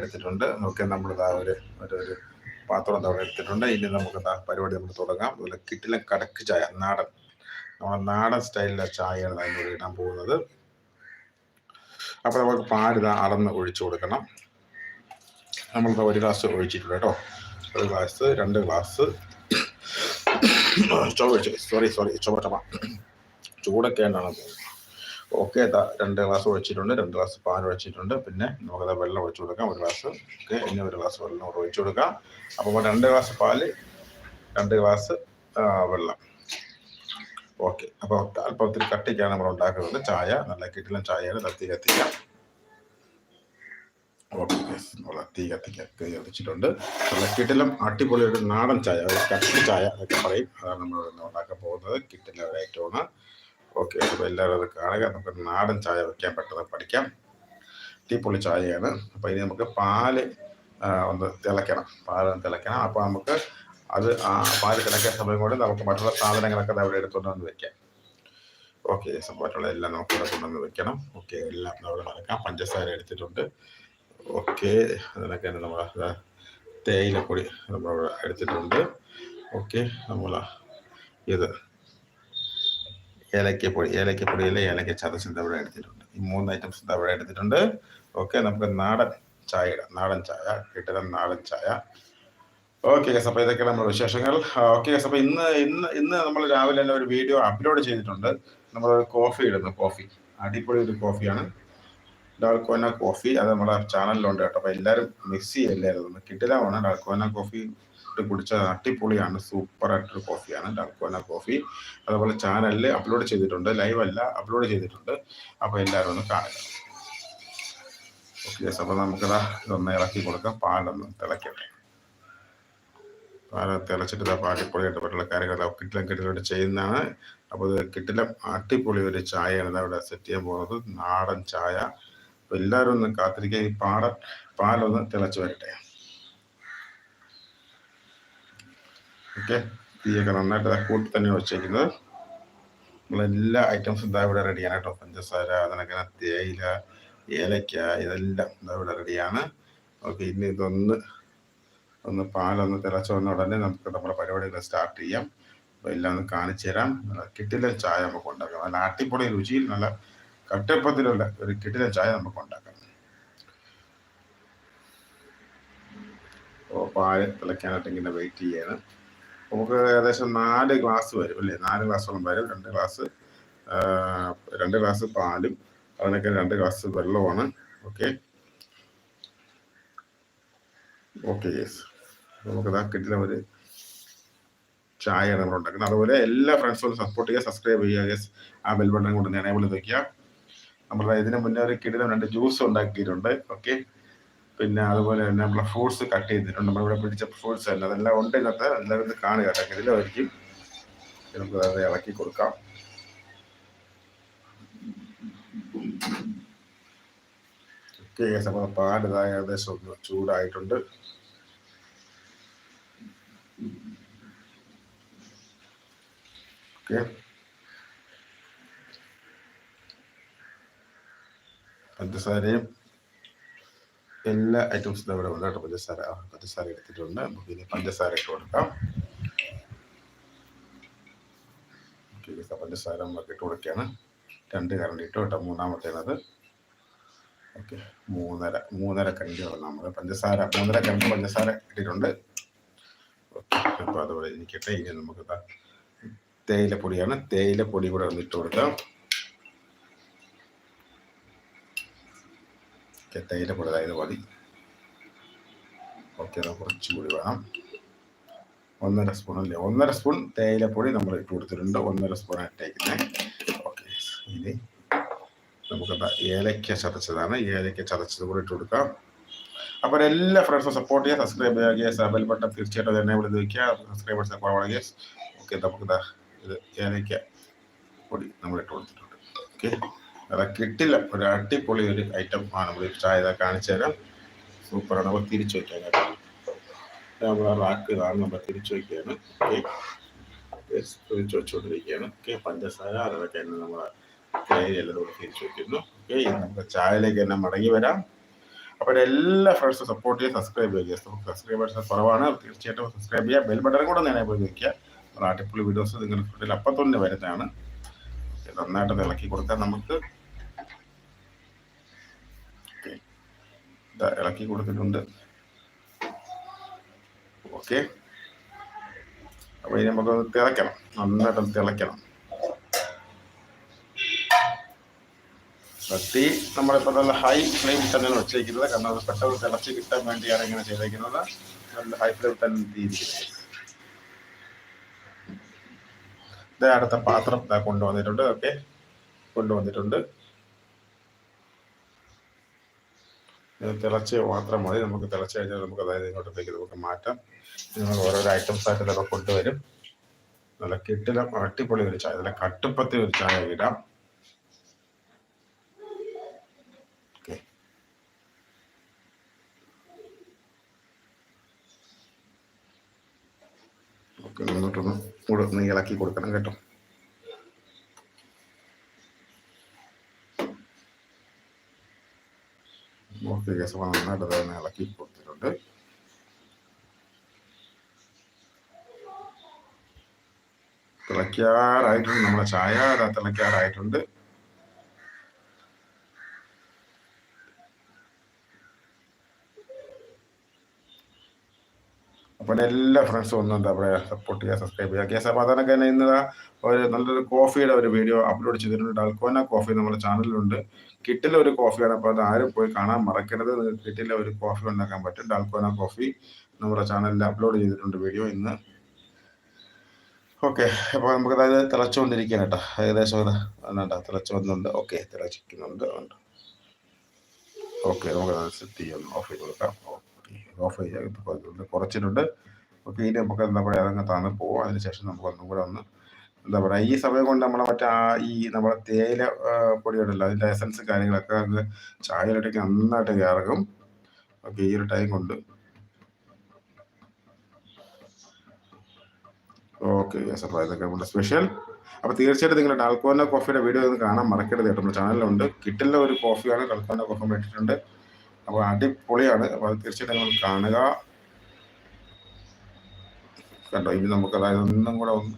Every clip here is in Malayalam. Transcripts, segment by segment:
എടുത്തിട്ടുണ്ട്. നമുക്ക് നമ്മൾ ഒരു ഒരു ഒരു പാത്രം തവണ എടുത്തിട്ടുണ്ട്. ഇനി നമുക്ക് എന്താ പരിപാടി നമുക്ക് തുടങ്ങാം. അതുപോലെ കിറ്റിലെ കടക്ക് ചായ നാടൻ. നമ്മുടെ നാടൻ സ്റ്റൈലിലെ ചായയാണ് നമ്മൾ ഇടാൻ പോകുന്നത്. അപ്പോൾ നമുക്ക് പാടിത അളന്ന് ഒഴിച്ചു കൊടുക്കണം. നമ്മളിത് ഒരു ഗ്ലാസ് ഒഴിച്ചിട്ടുണ്ട് കേട്ടോ. ഒരു ഗ്ലാസ് രണ്ട് ഗ്ലാസ്. ചുവ സോറി സോറി ചുവട്ടമ ചൂടൊക്കെ ഉണ്ടാണ് ഓക്കെ രണ്ട് ഗ്ലാസ് ഒഴിച്ചിട്ടുണ്ട് രണ്ട് ഗ്ലാസ് പാൽ ഒഴിച്ചിട്ടുണ്ട്. പിന്നെ നമുക്കത് വെള്ളം ഒഴിച്ചു കൊടുക്കാം ഒരു ഗ്ലാസ് ഓക്കെ ഇനി ഒരു ഗ്ലാസ് വെള്ളം കൂടെ ഒഴിച്ചു കൊടുക്കാം. അപ്പോൾ രണ്ട് ഗ്ലാസ് പാൽ രണ്ട് ഗ്ലാസ് വെള്ളം. ഓക്കെ അപ്പോൾ അല്പം ഒത്തിരി കട്ടിക്കാണ് നമ്മൾ ഉണ്ടാക്കുന്നത്. ചായ നല്ല കിട്ടിലും ചായയാണ്. തത്തി കത്തിക്കാം. ഓക്കെ തീ കത്തിക്കാൻ നല്ല കിട്ടിലും അടിപൊളി ഒരു നാടൻ ചായ കട്ടി ചായ എന്നൊക്കെ പറയും. അതാണ് നമ്മൾ ഉണ്ടാക്കാൻ പോകുന്നത്. കിട്ടിലെ ഒരു ഐറ്റമാണ് ഓക്കെ അപ്പോൾ എല്ലാവരും അത് കാണുക. നമുക്ക് നാടൻ ചായ വയ്ക്കാൻ പെട്ടെന്ന് പഠിക്കാം. അടിപൊളി ചായയാണ്. അപ്പോൾ ഇനി നമുക്ക് പാൽ ഒന്ന് തിളയ്ക്കണം. പാൽ തിളയ്ക്കണം. അപ്പോൾ നമുക്ക് അത് ആ പാൽ തിളയ്ക്കാൻ സമയം കൊണ്ട് നമുക്ക് മറ്റുള്ള സാധനങ്ങളൊക്കെ അവിടെ എടുത്തുകൊണ്ട് വന്ന് വെക്കാം. ഓക്കെ മറ്റുള്ള എല്ലാം നമുക്ക് ഇവിടെ കൊണ്ടുവന്ന് വെക്കണം. ഓക്കെ എല്ലാം അവിടെ നടക്കാം. പഞ്ചസാര എടുത്തിട്ടുണ്ട്. ഓക്കെ അതിനൊക്കെ നമ്മൾ തേയിലപ്പൊടി നമ്മൾ എടുത്തിട്ടുണ്ട്. ഓക്കെ നമ്മൾ ഇത് ഏലക്കപ്പൊടി ഏലക്കപ്പൊടിയിൽ ഏലക്ക ചതച്ചിന്റെ അവിടെ എടുത്തിട്ടുണ്ട്. ഈ മൂന്ന് ഐറ്റംസ് തവിടെ എടുത്തിട്ടുണ്ട്. ഓക്കെ നമുക്ക് നാടൻ ചായ ഇടാം. നാടൻ ചായ കിട്ടുന്ന നാടൻ ചായ. ഓക്കെ ഗസ് അപ്പോൾ ഇതൊക്കെയാണ് നമ്മുടെ വിശേഷങ്ങൾ. ഓക്കെ ഗസ് അപ്പോൾ ഇന്ന് ഇന്ന് ഇന്ന് നമ്മൾ രാവിലെ തന്നെ ഒരു വീഡിയോ അപ്ലോഡ് ചെയ്തിട്ടുണ്ട്. നമ്മൾ കോഫി ഇടുന്നു കോഫി അടിപൊളി ഒരു കോഫിയാണ് ഡാൽക്കോന കോഫി അത് നമ്മുടെ ചാനലിലുണ്ട് കേട്ടോ. അപ്പോൾ എല്ലാവരും മിക്സ് ചെയ്യല്ലായിരുന്നു കിട്ടില്ല. വേണം ഡാൽക്കോന കോഫി ഇട്ട് കുടിച്ച അടിപൊളിയാണ്. സൂപ്പർ ആയിട്ടൊരു കോഫിയാണ്. Dalgona coffee. അതുപോലെ ചാനലിൽ അപ്ലോഡ് ചെയ്തിട്ടുണ്ട്. ലൈവ് അല്ല അപ്ലോഡ് ചെയ്തിട്ടുണ്ട്. അപ്പോൾ എല്ലാവരും ഒന്ന് കാണുക. ഓക്കെ അപ്പോൾ നമുക്കിതാ ഇതൊന്ന് ഇളക്കി കൊടുക്കാം. പാലൊന്ന് തിളയ്ക്കട്ടെ പാല തിളച്ചിട്ട് ഇതാ അടിപൊളിയായിട്ട് പറ്റുള്ള കാര്യങ്ങൾ കിട്ടിലും കിട്ടിലോട്ട് ചെയ്യുന്നതാണ്. അപ്പോൾ ഇത് കിട്ടിലും അടിപൊളി ഒരു ചായയാണ് ഇവിടെ സെറ്റ് ചെയ്യാൻ പോകുന്നത്. നാടൻ ചായ. അപ്പോൾ എല്ലാവരും ഒന്ന് കാത്തിരിക്കുക. ഈ പാട പാലൊന്ന് തിളച്ച് വരട്ടെ. ഓക്കെ. തീയൊക്കെ നന്നായിട്ട് കൂട്ടി തന്നെ വെച്ചേക്കുന്നത്. നമ്മളെല്ലാ ഐറ്റംസും ഇതാ ഇവിടെ റെഡിയാണ് കേട്ടോ. പഞ്ചസാര അതിനൊക്കെ തേയില ഏലക്ക ഇതെല്ലാം ഇതാ ഇവിടെ റെഡിയാണ് ഓക്കെ ഇനി ഇതൊന്ന് ഒന്ന് പാലൊന്ന് തിളച്ച വന്ന ഉടനെ നമുക്ക് നമ്മുടെ പരിപാടികൾ സ്റ്റാർട്ട് ചെയ്യാം. അപ്പോൾ എല്ലാം ഒന്ന് കാണിച്ചു തരാം. നല്ല കിട്ടിലെ ചായ നമുക്ക് ഉണ്ടാക്കാം. നല്ല അട്ടിപ്പൊടി രുചിയിൽ നല്ല കട്ടപ്പത്തിലുള്ള ഒരു കിട്ടിലെ ചായ നമുക്ക് ഉണ്ടാക്കാം. അപ്പോൾ പാൽ തിളയ്ക്കാനായിട്ട് ഇങ്ങനെ വെയിറ്റ് ചെയ്യാണ്. നമുക്ക് ഏകദേശം നാല് ഗ്ലാസ് വരും അല്ലേ? നാല് ഗ്ലാസ്സോളം വരും. രണ്ട് ഗ്ലാസ് രണ്ട് ഗ്ലാസ് പാലും അതിനൊക്കെ രണ്ട് ഗ്ലാസ് വെള്ളമാണ് ഓക്കെ ഓക്കെ യെസ് നമുക്കതാ കിട്ടുന്ന ഒരു ചായയാണ് നമ്മൾ ഉണ്ടാക്കുന്നത്. അതുപോലെ എല്ലാ ഫ്രണ്ട്സും സപ്പോർട്ട് ചെയ്യുക സബ്സ്ക്രൈബ് ചെയ്യുക യെസ് ആ ബെൽ ബട്ടൺ കൊണ്ട് എനേബിൾ വയ്ക്കുക നമ്മൾ ഇതിന് മുന്നേ ഒരു കിടിലം രണ്ട് ജ്യൂസ് ഉണ്ടാക്കിയിട്ടുണ്ട്. ഓക്കെ പിന്നെ അതുപോലെ തന്നെ നമ്മളെ ഫ്രൂട്ട്സ് കട്ട് ചെയ്തിട്ടുണ്ട്. നമ്മൾ ഇവിടെ പിടിച്ച ഫ്രൂട്ട്സ് തന്നെ. അതെല്ലാം ഉണ്ട് ഇന്നത്തെ എല്ലാവരും കാണുക ഇതിലായിരിക്കും. നമുക്ക് അത് ഇളക്കി കൊടുക്കാം. ഓക്കെ പാൽ ഇതാ ഏകദേശം ഒന്ന് ചൂടായിട്ടുണ്ട്. പഞ്ചസാരയും എല്ലാ ഐറ്റംസും ഇവിടെ ഉണ്ട് കേട്ടോ പഞ്ചസാര. പഞ്ചസാര എടുത്തിട്ടുണ്ട്. നമുക്ക് ഇനി പഞ്ചസാര ഇട്ട് കൊടുക്കാം പഞ്ചസാര നമുക്ക് ഇട്ട് കൊടുക്കുകയാണ്. രണ്ട് കറണ്ട് ഇട്ടു കേട്ടോ മൂന്നാമത്തേണത് ഓക്കെ മൂന്നര മൂന്നര കറണ്ട് നമ്മൾ പഞ്ചസാര മൂന്നര കറണ്ട് പഞ്ചസാര ഇട്ടിട്ടുണ്ട്. അപ്പോൾ അതുപോലെ ഇരിക്കട്ടെ. ഇനി നമുക്ക് തേയിലപ്പൊടിയാണ്. തേയിലപ്പൊടി കൂടെ ഒന്ന് ഇട്ട് കൊടുക്കാം. തേയിലപ്പൊടി അതായത് മതി ഓക്കെ അത് കുറച്ചുകൂടി വേണം. ഒന്നര സ്പൂൺ അല്ലേ? ഒന്നര സ്പൂൺ തേയിലപ്പൊടി നമ്മൾ ഇട്ട് കൊടുത്തിട്ടുണ്ട്. ഒന്നര സ്പൂൺ ഇട്ടേക്കുന്നത് ഓക്കെ ഇനി നമുക്കെന്താ ഏലയ്ക്ക ചതച്ചതാണ്. ഏലയ്ക്ക ചതച്ചത് കൂടി ഇട്ട് കൊടുക്കാം. അപ്പോൾ എല്ലാ ഫ്രണ്ട്സും സപ്പോർട്ട് ചെയ്യുക. സബ്സ്ക്രൈബ് ചെയ്യുക. ബെൽ ബട്ടൺ തീർച്ചയായിട്ടും അത് എന്നെ വിളിച്ച് വയ്ക്കുക സബ്സ്ക്രൈബേഴ്സ് ഗ്യാസ് ഓക്കെ നമുക്ക് ഇത് ഏലയ്ക്ക പൊടി നമ്മൾ ഇട്ട് കൊടുത്തിട്ടുണ്ട്. ഓക്കെ. അത് കിട്ടില്ല. ഒരു അടിപൊളി ഒരു ഐറ്റം ആണ്. നമ്മൾ ചായ കാണിച്ചു തരാം. സൂപ്പറാണ് അപ്പോൾ തിരിച്ചു വയ്ക്കാൻ നമ്മൾ റാക്ക് ഇതാണ്. നമ്മൾ തിരിച്ചു വയ്ക്കുകയാണ്. ഓക്കെ തിരിച്ചു വെച്ചുകൊണ്ടിരിക്കുകയാണ്. ഓക്കെ പഞ്ചസാര അതൊക്കെ തന്നെ നമ്മൾ എല്ലാം നമ്മൾ തിരിച്ചു വയ്ക്കുന്നു. ഓക്കെ നമ്മുടെ ചായയിലേക്ക് തന്നെ മടങ്ങി വരാം. അപ്പോൾ എല്ലാ ഫ്രണ്ട്സും സപ്പോർട്ട് ചെയ്യുക സബ്സ്ക്രൈബ് ചെയ്യുക. സബ്സ്ക്രൈബേഴ്സ് കുറവാണ്. തീർച്ചയായിട്ടും സബ്സ്ക്രൈബ് ചെയ്യുക. ബെൽ ബട്ടൺ കൂടെ നേരെ പോയി വയ്ക്കുക അടിപൊളി വീഡിയോസ് നിങ്ങളുടെ അപ്പം തന്നെ വരുന്നതാണ്. നന്നായിട്ട് ഇളക്കി കൊടുക്കാൻ നമുക്ക് ഇളക്കി കൊടുത്തിട്ടുണ്ട്. ഓക്കെ. അപ്പോൾ ഇനി നമുക്ക് തിളയ്ക്കണം. നന്നായിട്ട് തിളയ്ക്കണം. തീ നമ്മളിപ്പോൾ നല്ല ഹൈ ഫ്ലെയിമിൽ തന്നെയാണ് വെച്ചിരിക്കുന്നത് കാരണം അത് പെട്ടെന്ന് തിളച്ച് കിട്ടാൻ വേണ്ടിയാണ് ഇങ്ങനെ ചെയ്തേക്കുന്നത്. നല്ല ഹൈ ഫ്ലെയിമിൽ തന്നെ ഇത് അടുത്ത പാത്രം കൊണ്ടുവന്നിട്ടുണ്ട്. ഓക്കെ. കൊണ്ടുവന്നിട്ടുണ്ട്. തിളച്ച് മാത്രം മതി. നമുക്ക് തിളച്ച് കഴിഞ്ഞാൽ നമുക്ക് അതായത് ഇങ്ങോട്ടത്തേക്ക് നമുക്ക് മാറ്റാം. നമ്മൾ ഓരോരോ ഐറ്റംസ് ആയിട്ട് ഇതൊക്കെ കൊണ്ടുവരും. നല്ല കിട്ടില അട്ടിപ്പൊളി ഒരു ചായ. നല്ല കട്ടുപ്പത്തി ഒരു ചായ ഇടാം. ഓക്കെ. മുന്നോട്ടൊന്ന് കൂടെ ഒന്ന് ഇളക്കി കൊടുക്കണം കേട്ടോ. ഗ്യാസ് നന്നായിട്ട് തന്നെ ഇളക്കി കൊടുത്തിട്ടുണ്ട്. തിളയ്ക്കാറായിട്ടുണ്ട്. നമ്മുടെ ചായ തിളയ്ക്കാറായിട്ടുണ്ട്. അപ്പോൾ എല്ലാ ഫ്രണ്ട്സും ഒന്നും എന്താ പറയുക സപ്പോർട്ട് ചെയ്യുക സബ്സ്ക്രൈബ് ചെയ്യുക കെ അപ്പോൾ അതൊക്കെ തന്നെ ഒരു നല്ലൊരു കോഫിയുടെ ഒരു വീഡിയോ അപ്ലോഡ് ചെയ്തിട്ടുണ്ട്. ഡൽക്കോന കോഫി നമ്മുടെ ചാനലിലുണ്ട് കിട്ടിലെ ഒരു കോഫിയാണ് അപ്പോൾ അത് ആരും പോയി കാണാൻ മറക്കരുത്. നിങ്ങൾക്ക് കിട്ടിലെ ഒരു കോഫി ഉണ്ടാക്കാൻ പറ്റും. ഡൽക്കോന കോഫി നമ്മുടെ ചാനലിൽ അപ്ലോഡ് ചെയ്തിട്ടുണ്ട് വീഡിയോ ഇന്ന്. ഓക്കെ അപ്പോൾ നമുക്ക് അതായത് തിളച്ചുകൊണ്ടിരിക്കുകയാണ് കേട്ടോ. ഏകദേശം അത് തിളച്ചു വന്നുണ്ട് ഓക്കെ തിളച്ചിരിക്കുന്നുണ്ട്. ഓക്കെ നമുക്ക് സെറ്റ് ചെയ്യാം. ഓഫ് ചെയ്ത് കൊടുക്കാം. ഓഫ് കുറച്ചിട്ടുണ്ട്. ഓക്കെ ഇനി നമുക്ക് എന്താ പറയുക അതങ്ങ് തന്നു പോകും അതിനുശേഷം നമുക്ക് ഒന്നും കൂടെ ഒന്ന് എന്താ പറയുക ഈ സമയം കൊണ്ട് നമ്മളെ മറ്റേ ഈ നമ്മുടെ തേയില പൊടിയുണ്ടല്ലോ അതിന്റെ എസൻസ് കാര്യങ്ങളൊക്കെ അത് ചായയിലിട്ടേക്ക് നന്നായിട്ട് ഇറങ്ങും. ഓക്കെ ഈ ഒരു ടൈം കൊണ്ട്. ഓക്കെ യെസ് അപ്പോൾ ഇതൊക്കെ നമ്മുടെ സ്പെഷ്യൽ അപ്പോൾ തീർച്ചയായിട്ടും നിങ്ങൾ ഡാൽക്കോന കോഫിയുടെ വീഡിയോ ഒന്ന് കാണാൻ മറക്കരുത് കേട്ടോ. നമ്മുടെ ചാനലിലുണ്ട് കിട്ടുന്ന ഒരു കോഫിയാണ് ഡാൽക്കോന കോഫി ഇട്ടിട്ടുണ്ട്. അപ്പോൾ അടിപൊളിയാണ്. അപ്പോൾ അത് തീർച്ചയായിട്ടും നിങ്ങൾ കാണുക. കണ്ടോ ഇനി നമുക്ക് അതായത് ഒന്നും കൂടെ ഒന്ന്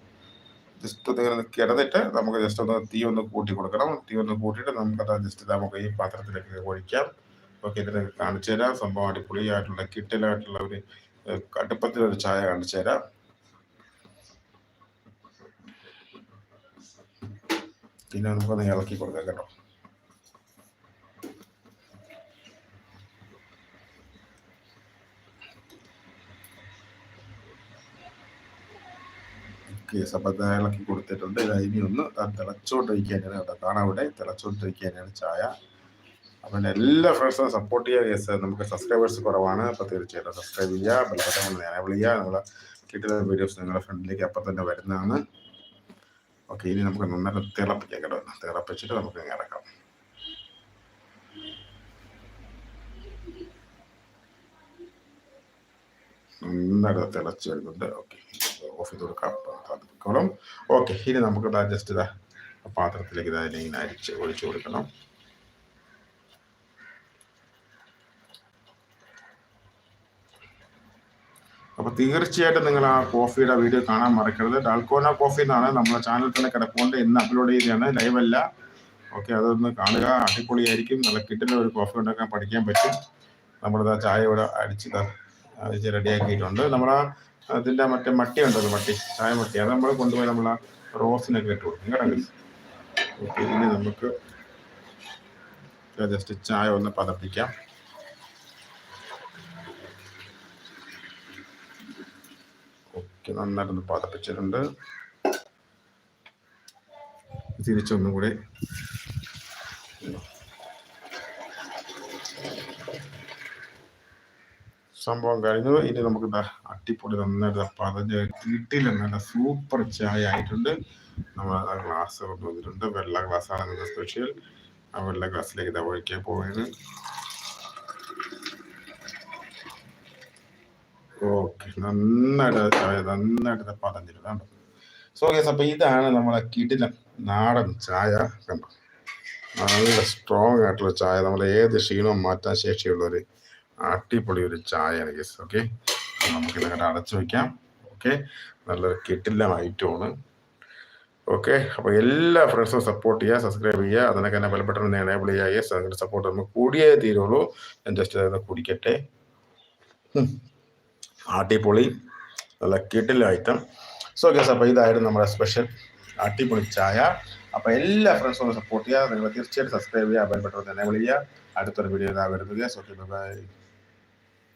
ജസ്റ്റ് ഒന്ന് ഇങ്ങനെ കിടന്നിട്ട് നമുക്ക് ജസ്റ്റ് ഒന്ന് തീ ഒന്ന് കൂട്ടി കൊടുക്കണം. തീ ഒന്ന് കൂട്ടിയിട്ട് നമുക്കത് ജസ്റ്റ് നമുക്ക് ഈ പാത്രത്തിലേക്ക് ഒഴിക്കാം. ഓക്കെ ഇതിനെ കാണിച്ചു തരാം. സംഭവം അടിപൊളിയായിട്ടുള്ള കിട്ടലായിട്ടുള്ള ഒരു കടുപ്പത്തിലൊരു ചായ കാണിച്ചു തരാം. പിന്നെ നമുക്കൊന്ന് ഇളക്കി കൊടുക്കാം കേട്ടോ. കേസ് അപ്പം അത് ഇളക്കി കൊടുത്തിട്ടുണ്ട് ഇനി ഒന്ന് തിളച്ചോണ്ടിരിക്കാനാണ് കേട്ടോ. കാണാൻ ഇവിടെ തിളച്ചോണ്ടിരിക്കാനാണ് ചായ. അപ്പം എല്ലാ ഫ്രണ്ട്സും സപ്പോർട്ട് ചെയ്യുക കേസ് നമുക്ക് സബ്സ്ക്രൈബേഴ്സ് കുറവാണ്. അപ്പോൾ തീർച്ചയായിട്ടും സബ്സ്ക്രൈബ് ചെയ്യുക. ബെൽബട്ടൺ നമ്മൾ എനേബിൾ ചെയ്യുക നമ്മളെ കിട്ടുന്ന വീഡിയോസ് നിങ്ങളുടെ ഫ്രണ്ടിലേക്ക് അപ്പം തന്നെ വരുന്നതാണ്. ഓക്കെ ഇനി നമുക്ക് നന്നായിട്ട് തിളപ്പിക്കാം കേട്ടോ. തിളപ്പിച്ചിട്ട് നമുക്ക് ഇറക്കാം. നന്നായിട്ട് തിളച്ച് വരുന്നുണ്ട്. ഓക്കെ. ഓഫ് ചെയ്ത് കൊടുക്കാം തണുപ്പിക്കോളും ഓക്കെ ഇനി നമുക്ക് ജസ്റ്റ് ഇതാ പാത്രത്തിലേക്ക് ഇതാ ഇങ്ങനെ അരിച്ച് ഒഴിച്ചു കൊടുക്കണം. അപ്പോൾ തീർച്ചയായിട്ടും നിങ്ങൾ ആ കോഫിയുടെ വീഡിയോ കാണാൻ മറക്കരുത്. ഡാൽക്കോന കോഫി എന്നാണ് നമ്മുടെ ചാനൽ തന്നെ കിടപ്പുണ്ട്. ഇന്ന് അപ്ലോഡ് ചെയ്തതാണ്. ലൈവ് അല്ല. ഓക്കെ അതൊന്ന് കാണുക. അടിപൊളിയായിരിക്കും. നല്ല കിട്ടുന്ന ഒരു കോഫി ഉണ്ടാക്കാൻ പഠിക്കാൻ പറ്റും. നമ്മളിതാ ചായ ഇവിടെ അടിച്ച് റെഡിയാക്കിയിട്ടുണ്ട് നമ്മളാ അതിന്റെ മറ്റേ മട്ടി ഉണ്ടല്ലോ മട്ടി ചായ മട്ടി. അത് നമ്മൾ കൊണ്ടുപോയി നമ്മൾ റോസിനൊക്കെ ഇട്ട് കൊടുക്കും. കേട്ടോ ഇനി നമുക്ക് ജസ്റ്റ് ചായ ഒന്ന് പതപ്പിക്കാം. ഓക്കെ നന്നായിട്ടൊന്ന് പതപ്പിച്ചിട്ടുണ്ട്. തിരിച്ചൊന്നും കൂടി സംഭവം കഴിഞ്ഞു. ഇനി നമുക്ക് അട്ടിപ്പൊടി നന്നായിട്ട് പതഞ്ഞ് കിട്ടിയില്ല. നല്ല സൂപ്പർ ചായ ആയിട്ടുണ്ട്. നമ്മൾ ആ ഗ്ലാസ് കൊണ്ടുവന്നിട്ടുണ്ട് വെള്ള ഗ്ലാസ്സാണ് ഇന്നത്തെ സ്പെഷ്യൽ ആ വെള്ള ഗ്ലാസ്സിലേക്ക് ഇതാ ഒഴിക്കാൻ പോയത് ഓക്കെ നന്നായിട്ട് ചായ നന്നായിട്ട് പതഞ്ഞിട്ടുണ്ട് സോ ഗേസ് അപ്പോൾ ഇതാണ് നമ്മളെ കിടിലം നാടൻ ചായ. കണ്ടോ? നല്ല സ്ട്രോങ് ആയിട്ടുള്ള ചായ. നമ്മൾ ഏത് ക്ഷീണവും മാറ്റാൻ ശേഷിയുള്ളൊരു അടിപൊളി ഒരു ചായയാണ് ഗസ് ഓക്കെ നമുക്ക് ഇതങ്ങനെ അടച്ചു വയ്ക്കാം ഓക്കെ നല്ലൊരു കിട്ടില്ല ഐറ്റമാണ്. ഓക്കെ അപ്പോൾ എല്ലാ ഫ്രണ്ട്സും സപ്പോർട്ട് ചെയ്യുക സബ്സ്ക്രൈബ് ചെയ്യുക. അതിനൊക്കെ തന്നെ ബലപ്പെട്ട എനേബിൾ ചെയ്യുക. യെസ് അതിന്റെ സപ്പോർട്ട് നമുക്ക് കൂടിയേ തീരുള്ളൂ. ഞാൻ ജസ്റ്റ് അതൊന്ന് കുടിക്കട്ടെ. അടിപൊളി. നല്ല കിട്ടില്ല ഐറ്റം സോ ഗസ് അപ്പോൾ ഇതായിരുന്നു നമ്മുടെ സ്പെഷ്യൽ അടിപൊളി ചായ. അപ്പോൾ എല്ലാ ഫ്രണ്ട്സും ഒന്ന് സപ്പോർട്ട് ചെയ്യുക. നിങ്ങൾ തീർച്ചയായിട്ടും സബ്സ്ക്രൈബ് ചെയ്യുക ബെൽ ബട്ടൺ എനേബിൾ ചെയ്യുക. അടുത്തൊരു വീഡിയോ ഇതാ വരുന്നത്. Okay bye